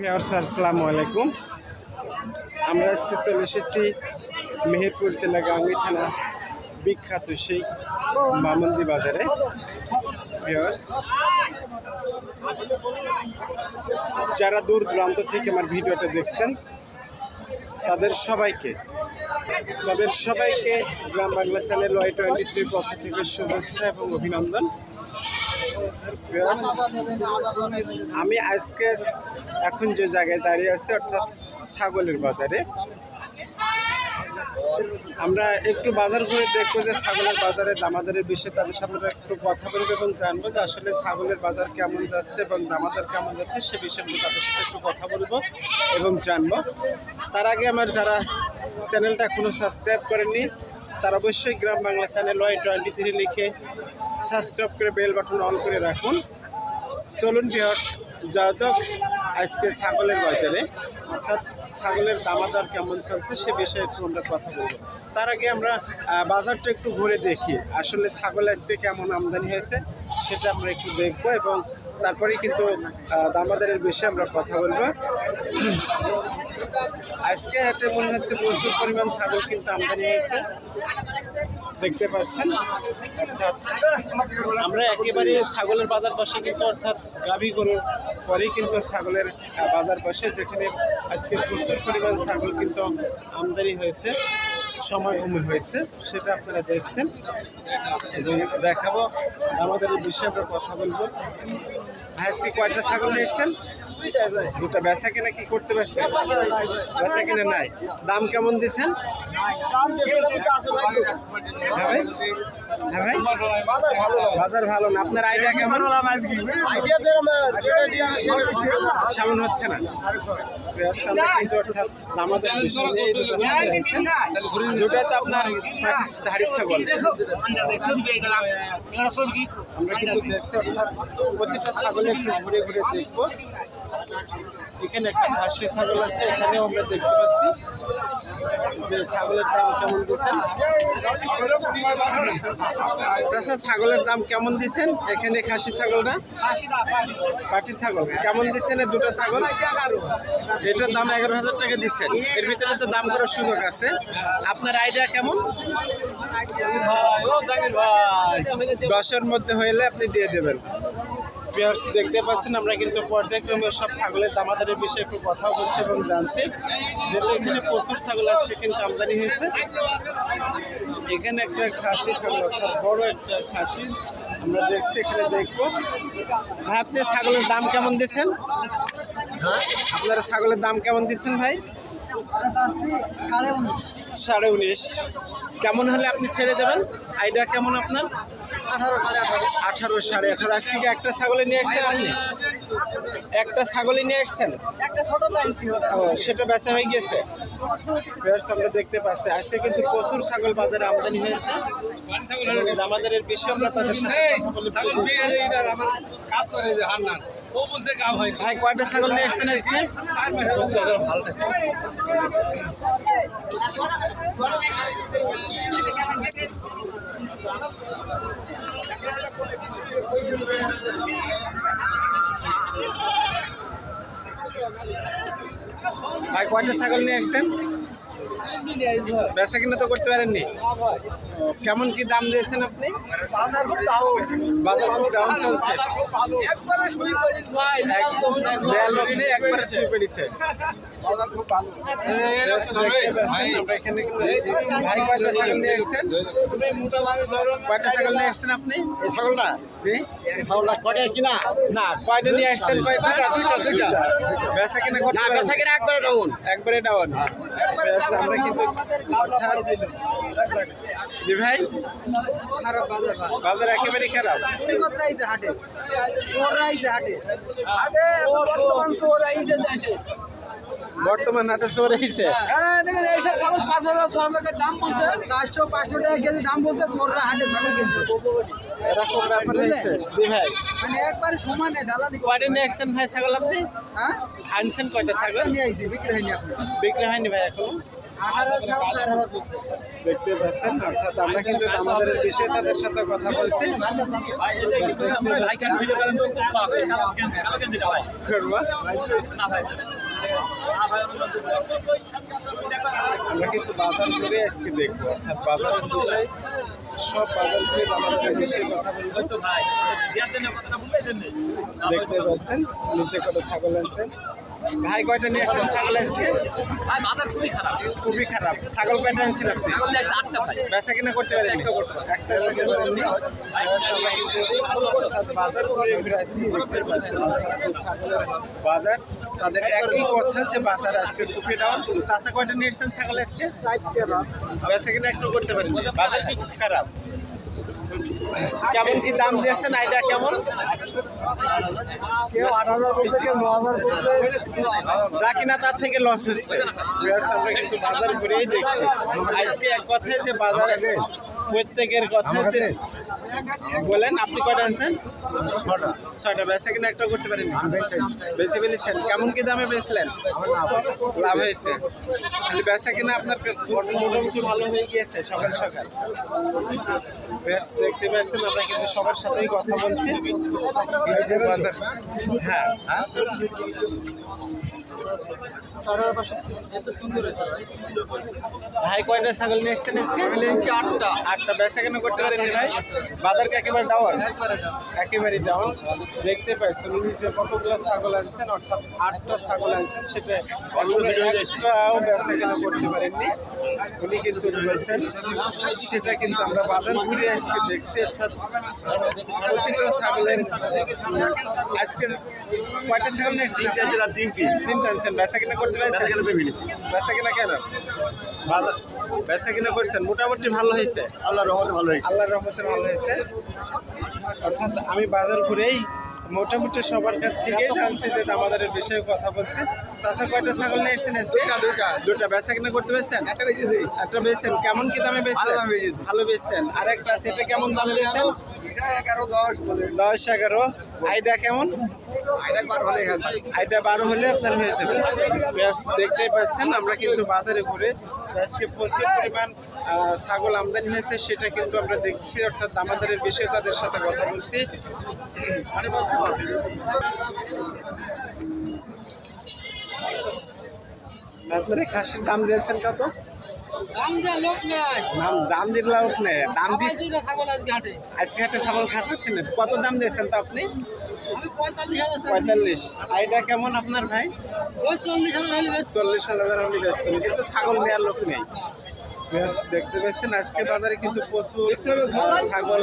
Viewers, আসসালামু আলাইকুম। আমরা আজকে চলে এসেছি মেহেরপুর জেলা গাঙ্গি থানা বিখ্যাত সেই মামন্দি বাজারে। ভিউয়ার্স, যারা দূর দূরান্ত থেকে আমার ভিডিওটা দেখছেন, তাদের সবাইকে তাদের সবাইকে Gram Bangla channel Y twenty থ্রির পক্ষ থেকে শুভেচ্ছা এবং অভিনন্দন। আমি আজকে এখন যে জায়গায় দাঁড়িয়ে আছি, অর্থাৎ ছাগলের বাজারে, আমরা একটু বাজার ঘুরে দেখব যে ছাগলের বাজারে দামাদারের বিষয়ে তাদের সাথে আমরা একটু কথা বলব এবং জানব যে আসলে ছাগলের বাজার কেমন যাচ্ছে এবং দামাদার কেমন যাচ্ছে, সে বিষয়ে আমি তাদের সাথে একটু কথা বলব এবং জানব। তার আগে আমার যারা চ্যানেলটা এখনও সাবস্ক্রাইব করেননি তারা অবশ্যই গ্রাম Bangla channel Y twenty three লিখে সাবস্ক্রাইব করে বেল বাটন অন করে রাখুন। চলুন ভিওর্স যাওয়া যাক আজকে ছাগলের বাজারে। অর্থাৎ ছাগলের দামাদার কেমন চলছে সে বিষয়ে একটু আমরা কথা বলব। তার আগে আমরা বাজারটা একটু ঘুরে দেখি। আসলে ছাগল আজকে কেমন আমদানি হয়েছে সেটা আমরা একটু দেখব এবং তারপরেই কিন্তু দামাদারের বিষয়ে আমরা কথা বলব। আজকে হাটে মনে হচ্ছে প্রচুর পরিমাণ ছাগল কিন্তু আমদানি হয়েছে। দেখতে পাচ্ছেন, অর্থাৎ আমরা একেবারে ছাগলের বাজার বসে কিন্তু, অর্থাৎ গাভী গরুর পরেই কিন্তু ছাগলের বাজার বসে, যেখানে আজকে প্রচুর পরিমাণ ছাগল কিন্তু আমদানি হয়েছে। সমাগমে হয়েছে সেটা আপনারা দেখছেন। এবং দেখাবো আমাদের এই বিষয়ে আমরা কথা বলব। আজকে কয়টা ছাগল নিয়ে এসছেন? দুটা বেচা কিনা কি করতে পারছেন? বেচা কেনা নাই। দাম কেমন দিচ্ছেন? হ্যাঁ ভাই? বাজার ভালো না। আপনার আইডিয়া কেমন? সামন হচ্ছে না। কিন্তু অর্থাৎ আমাদের বিষয় নিয়ে এই দুটো ছাগল এনেছে। দুটাই তো আপনার ধাড়ি ছাগল আমরা কিন্তু দেখছি অর্থাৎ প্রতিটা ছাগল একটু ঘুরে ঘুরে দেখব। এখানে একটা খাসি ছাগল আছে এখানেও আমরা দেখতে পাচ্ছি। যে ছাগলের দাম কেমন দিচ্ছেন? ছাগলের দাম কেমন দিচ্ছেন? এখানে খাসি ছাগলটা? পাটি ছাগল। কেমন দিচ্ছেন দুটো ছাগল? এটার দাম এগারো হাজার টাকা দিচ্ছেন। এর ভিতরে তো দাম করার সুযোগ আছে। আপনার আইডিয়া কেমন? দশের মধ্যে হইলে আপনি দিয়ে দেবেন। পেয়ার্স দেখতে পাচ্ছেন, আমরা কিন্তু পর্যায়ক্রমে সব ছাগলের দামাদারের বিষয়ে একটু কথা বলছি এবং জানছি। যেহেতু এখানে প্রচুর ছাগল আছে, কিন্তু আমদানি হয়েছে। এখানে একটা খাসি ছাগল, অর্থাৎ বড় একটা খাসি, আমরা দেখছি, এখানে দেখব। ভাই, আপনি ছাগলের দাম কেমন দিচ্ছেন? আপনারা ছাগলের দাম কেমন দিচ্ছেন ভাই? সাড়ে উনিশ। কেমন হলে আপনি ছেড়ে দেবেন? আইডিয়া কেমন আপনার? আঠারো সাড়ে আঠারো। আজকে কি একটা ছাগলে নিয়ে আসছেন আপনি? একটা ছাগলে নিয়ে আসছেন? ও সেটা বেচা হয়ে গেছে। বেশ আমরা দেখতে পাচ্ছি। আজকে কিন্তু প্রচুর ছাগল বাজারে আমদানি হয়েছে। আমাদের বিষয়ে আমরা তাদের সাথে ভাই। কয়টা ছাগল নিয়ে আসছেন আজকে? ভাই কয়টা ছাগল নিয়ে আসছেন? বেচা কিনা তো করতে পারেননি। কেমন কি দাম দিয়েছেন আপনি? বাজার খুব ডাউন চলছে। একবারে শুয়ে ভাই আসছেন কয়টা ছাগল নিয়ে আসছেন আপনি এই ছাগলটা জি এই ছাগলটা কটে কিনা না কয়টা নিয়ে আসছেন কয়টা দুইটা, দুইটা। বেচা কিনা না বেচা কিনা একবারে ডাউন একবারে ডাউন আমরা কিন্তু জি ভাই খারাপ বাজার বাজার একেবারে খারাপ চুরি করতে আইছে হাটে চোর আইছে হাটে হাটে বর্তমান চোর আইছে দেশে বর্তমান হাটে চোর হয়েছে হ্যাঁ দেখেন এইসব ছাগল পাঁচ হাজার ছ হাজার দাম বলছে। চারশো পাঁচশো টাকা কেজি দাম বলছে চোররা হাটে ছাগল কিনছে। এরকম ব্যাপার হয়েছে। জি ভাই। মানে একবারে সমান নেই দালালি করে। কয়টা নিয়ে আসছেন ভাই ছাগল আপনি? হ্যাঁ? আনছেন কয়টা ছাগল? নিয়ে আইছি বিক্রি হয়নি আপনি বিক্রি হয়নি ভাই এখনও? দেখতে পাচ্ছেন অর্থাৎ আমরা কিন্তু আমাদের বিষয়ে তাদের সাথে কথা বলছি। আমরা কিন্তু বাজার করে আজকে দেখব অর্থাৎ বাজারের বিষয়ে সব বাজার করে আমাদের বিষয়ে কথা বলব। দেখতে পাচ্ছেন নিচে কত ছাগল আনছেন। ভাই কয়টা নিয়ে আসছেন ছাগল আজকে খুবই খারাপ। ছাগল কয়টা আনছেন আপনি? বেচা কিনা করতে পারেন একটা করতে পারেননি। অর্থাৎ বাজার অর্থাৎ যে ছাগলের বাজার। তাদের একই কথা যে বাজার আজকে খুবই ডাউন চাষা কয়টা নিয়ে এসছেন? ছাগল আজকে বেচা কিনা একটু করতে পারেন বাজার কি খুব খারাপ? কেমন কি দাম দিয়েছেন? এটা কেমন? কেউ আট হাজার বলছে কেউ ন হাজার করছে যা কিনা তার থেকে লস হচ্ছে। আমরা কিন্তু বাজার ঘুরেই দেখছি। আজকে এক কথায় যে বাজারে প্রত্যেকের কথা যে বলেন আপনি কয়টা আনছেন? ছয়টা। বেচা কিনা একটা করতে পারেন। বেশি ফেলেছেন। কেমন কি দামে বেচলেন? লাভ হয়েছে। খালি বেচা কিনা আপনার মোটামুটি ভালো হয়ে গিয়েছে সকাল সকাল। বেশ দেখতে পাচ্ছেন আমরা কিন্তু সবার সাথেই কথা বলছি। বাজার। হ্যাঁ। ভাই? কয়টা ছাগল নিয়ে এসছেন আজকে? নিয়েছি আটটা। আটটা। বেচা কেন করতে পারেন ভাই? বাজারকে একেবারে ডাউন একেবারে ডাউন দেখতে পাচ্ছেন উনি যে কতগুলো ছাগল আনছেন অর্থাৎ আটটা ছাগল আনছেন সেটা একটাও বেচা কেন করতে পারেননি। উনি কিন্তু বলেছেন সেটা কিন্তু আমরা বাজার ঘুরে আজকে দেখছি অর্থাৎ প্রতিটা ছাগলের আজকে কয়টা ছাগল নিয়ে তিনটি। তিনটা আনছেন? বেচা কিনা করতে পারছেন? বেচা কিনা কেন বাজার বেচা কিনা করছেন মোটামুটি ভালো হয়েছে। আল্লাহ রহমতে ভালো হয়েছে। আল্লাহর রহমতে ভালো হয়েছে। অর্থাৎ আমি বাজার ঘুরেই মোটামুটি সবার কাছ থেকেই জানছি যে দামাদারের বিষয়ে কথা বলছি। চাষা কয়টা ছাগল নিয়ে এসেছেন আজকে? দুটা দুটা বেচা কিনা করতে পেরেছেন একটা বেশি একটা বেচছেন। কেমন কি দামে বেচছেন? ভালো বেচেছি। বেচছেন। আর একটা সেটা কেমন দাম দিয়েছেন? এগারো দশ দশ এগারো। আইডা কেমন? এটা বার হলে আপনার হয়ে যাবে। দেখতেই পাচ্ছেন আমরা কিন্তু বাজারে ঘুরে আজকে প্রচুর পরিমাণ ছাগল আমদানি হয়েছে সেটা কিন্তু আমরা দেখছি। অর্থাৎ দামাদারের বিষয়ে তাদের সাথে কথা বলছি। আপনারা খাসির দাম দিয়েছেন কত? দাম যা লোক নাই নাম দাম দাম দিস আবাইছি না ছাগল আজকে হাটে। আজকে ছাগল কত দাম দিয়েছেন তো আপনি? পঁয়তাল্লিশ কেমন আপনার ভাই? চল্লিশ হাজার হলে চল্লিশ হাজার হলে বেচবেন কিন্তু ছাগল নেওয়ার লোক নেই। দেখতে পাচ্ছেন আজকে বাজারে কিন্তু প্রচুর ছাগল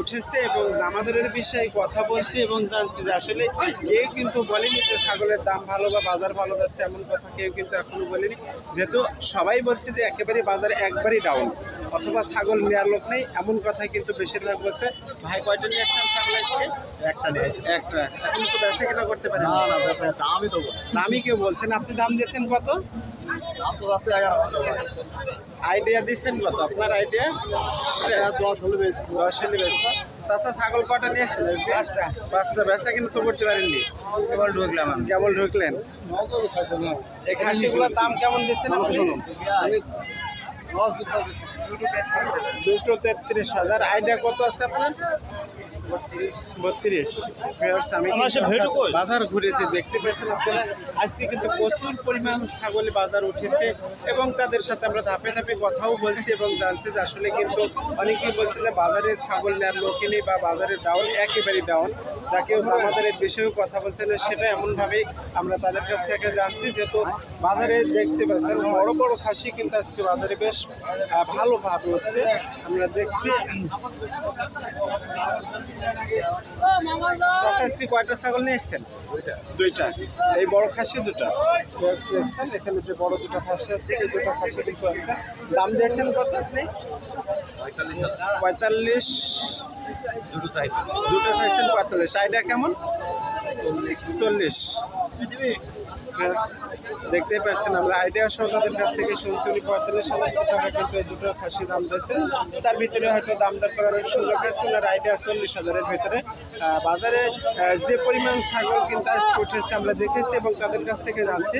উঠেছে এবং দামাদরের বিষয়ে কথা বলছি এবং জানছি যে আসলে কেউ কিন্তু বলেনি যে ছাগলের দাম ভালো বা বাজার ভালো যাচ্ছে এমন কথা কেউ কিন্তু এখনও বলেনি। যেহেতু সবাই বলছে যে একেবারে বাজারে একবারই ডাউন অথবা ছাগল নেওয়ার লোক নেই এমন কথাই কিন্তু বেশিরভাগ বলছে ভাই কয়টা নিয়ে আসছেন ছাগল আজকে একটা নিয়ে একটা এখন তো বেচা কেনা করতে পারেন না না বেচা দামই দেবো দামই কেউ বলছেন আপনি দাম দিয়েছেন কত দাম তো আছে এগারো আইডিয়া দিচ্ছেন কত আপনার আইডিয়া দশ হলে বেশি দশ হলে বেচবো চাষা ছাগল কটা নিয়ে এসছেন আজকে পাঁচটা পাঁচটা বেচা কিন্তু তো করতে পারেননি এবার ঢুকলাম আমি কেবল ঢুকলেন এই খাসিগুলোর দাম কেমন দিচ্ছেন আপনি দুটো তেত্রিশ হাজার। আইডিয়া কত আছে আপনার? বত্রিশ। আমি বাজার ঘুরেছি দেখতে পেয়েছেন আপনারা? আজকে কিন্তু প্রচুর পরিমাণ ছাগল বাজার উঠেছে এবং তাদের সাথে আমরা ধাপে ধাপে কথাও বলছি এবং জানছি যে আসলে কিন্তু অনেকেই বলছে যে বাজারে ছাগল নেওয়ার লোকে নেই বা বাজারে ডাউন একেবারেই ডাউন যাকে আমাদের এই বিষয়েও কথা বলছেন সেটা এমনভাবেই আমরা তাদের কাছ থেকে জানছি। যেহেতু বাজারে দেখতে পাচ্ছেন বড় বড় খাসি কিন্তু আজকে বাজারে বেশ ভালোভাবে হচ্ছে। আমরা দেখছি। আজকে কয়টা ছাগল নিয়ে এসছেন? দুইটা। এই বড় খাসি দুটা। দেখছেন এখানে যে বড় দুটো খাসি আছে এই দুটো খাসি কিন্তু আছে দাম দিয়েছেন কত আপনি? পঁয়তাল্লিশ। দুটো চাইছেন পঁয়তাল্লিশ। আইডিয়া কেমন? চল্লিশ। দেখতেই পাচ্ছেন আমরা আইডিয়া সহ তাদের কাছ থেকে শুনছি উনি পঁয়তাল্লিশ হাজার টাকা কিন্তু এই দুটো খাসি দাম দিয়েছেন। তার ভিতরে হয়তো দাম দর করার সুযোগ আছে, ওনার আইডিয়া চল্লিশ হাজারের ভিতরে। বাজারে যে পরিমাণ ছাগল কিন্তু আজকে উঠেছে আমরা দেখেছি এবং তাদের কাছ থেকে জানছি।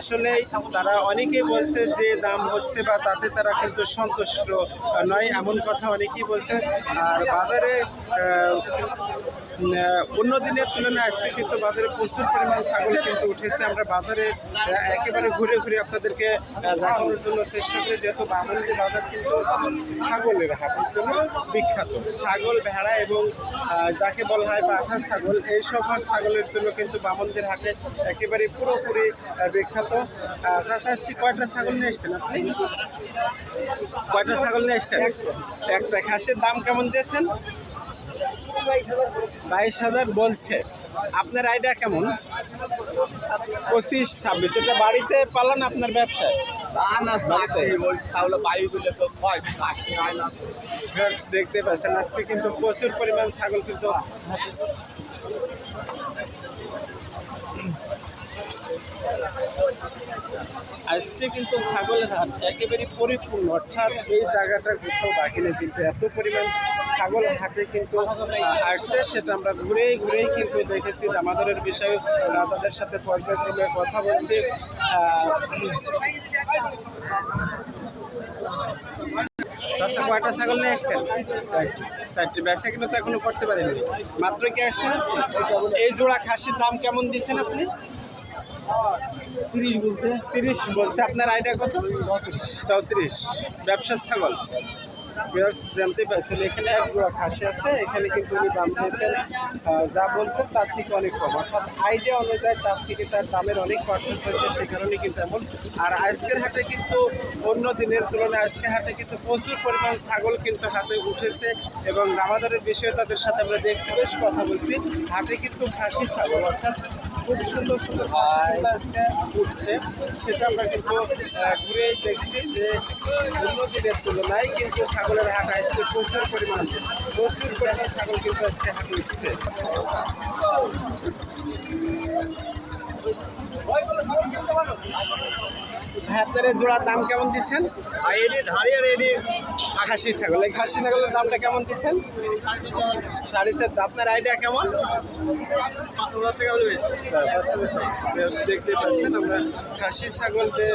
আসলে তারা অনেকেই বলছে যে দাম হচ্ছে বা তাতে তারা কিন্তু সন্তুষ্ট নয়, এমন কথা অনেকেই বলছে। আর বাজারে অন্য দিনের তুলনায় আজকে কিন্তু বাজারে প্রচুর পরিমাণ ছাগল কিন্তু উঠেছে। আমরা বাজারে একেবারে ঘুরে ঘুরে আপনাদেরকে দেখানোর জন্য চেষ্টা করি যেহেতু বামন্দি বাজার কিন্তু ছাগলের হাটের জন্য বিখ্যাত। ছাগল ভেড়া এবং যাকে বলা হয় পাঠা ছাগল এই সব ছাগলের জন্য কিন্তু বামন্দির হাটে একেবারে পুরোপুরি বিখ্যাত। আহ, আজকে কয়টা ছাগল নিয়ে এসছেন আপনি? কয়টা ছাগল নিয়ে এসছেন? একটা। খাসির দাম কেমন দিয়েছেন? বাইশ হাজার বলছে। আপনার আইডিয়া কেমন? পঁচিশ, ছাব্বিশ। এটা বাড়িতে পালান আপনার ব্যবসায় দেখতে পাচ্ছেন, আজকে কিন্তু প্রচুর পরিমাণ ছাগল কিন্তু আজকে কিন্তু ছাগলের হাট একেবারে পরিপূর্ণ, অর্থাৎ এই জায়গাটা কোথাও বাকি নেই, কিন্তু এত পরিমাণ ছাগল হাটে কিন্তু আসছে সেটা আমরা ঘুরেই ঘুরেই কিন্তু দেখেছি। দামাদরের বিষয়ে তাদের সাথে পর্যায়ক্রমে কথা বলছি। আহ, চাষা কয়টা ছাগল নিয়ে আসছেন? চারটি। বেচা কিন্তু তো এখনও করতে পারেননি। মাত্র কি আসছেন এই জোড়া খাসির দাম কেমন দিচ্ছেন আপনি? তিরিশ বলছে। তিরিশ বলছে। আপনার আইডিয়া কত? চৌত্রিশ। চৌত্রিশ। ব্যবসার ছাগল? বিয়ার্স জানতে পারছেন, এখানে এক জোড়া খাসি আছে, এখানে কিন্তু উনি দাম দিয়েছেন। যা বলছেন তার থেকে অনেক কম। অর্থাৎ আইডিয়া অনুযায়ী তার থেকে তার দামের অনেক পার্থক্য হয়েছে সে কারণে কিন্তু এমন। আর আজকের হাটে কিন্তু অন্য দিনের তুলনায় আজকের হাটে কিন্তু প্রচুর পরিমাণ ছাগল কিন্তু হাতে উঠেছে এবং দামাদারের বিষয়ে তাদের সাথে আমরা দেখছি, বেশ কথা বলছি। হাটে কিন্তু খাসি ছাগল, অর্থাৎ খুব সুন্দর সুন্দর কিন্তু আজকে উঠছে। সেটা আমরা কিন্তু ঘুরেই দেখছি যে অন্য দিনের তুলনায় কিন্তু ছাগলের হাট আজকে প্রচুর পরিমাণ প্রচুর পরিমাণ ছাগল কিন্তু আজকে হাটে উঠছে। আপনার জোড়ার দাম কেমন দিচ্ছেন? খাসি ছাগল। এই খাসি ছাগলের দামটা কেমন দিচ্ছেন? সাড়ে সাত। আপনার আইডিয়া কেমন? পাঁচ হাজার টাকা দেখতে পাচ্ছেন আমরা খাসি ছাগল যে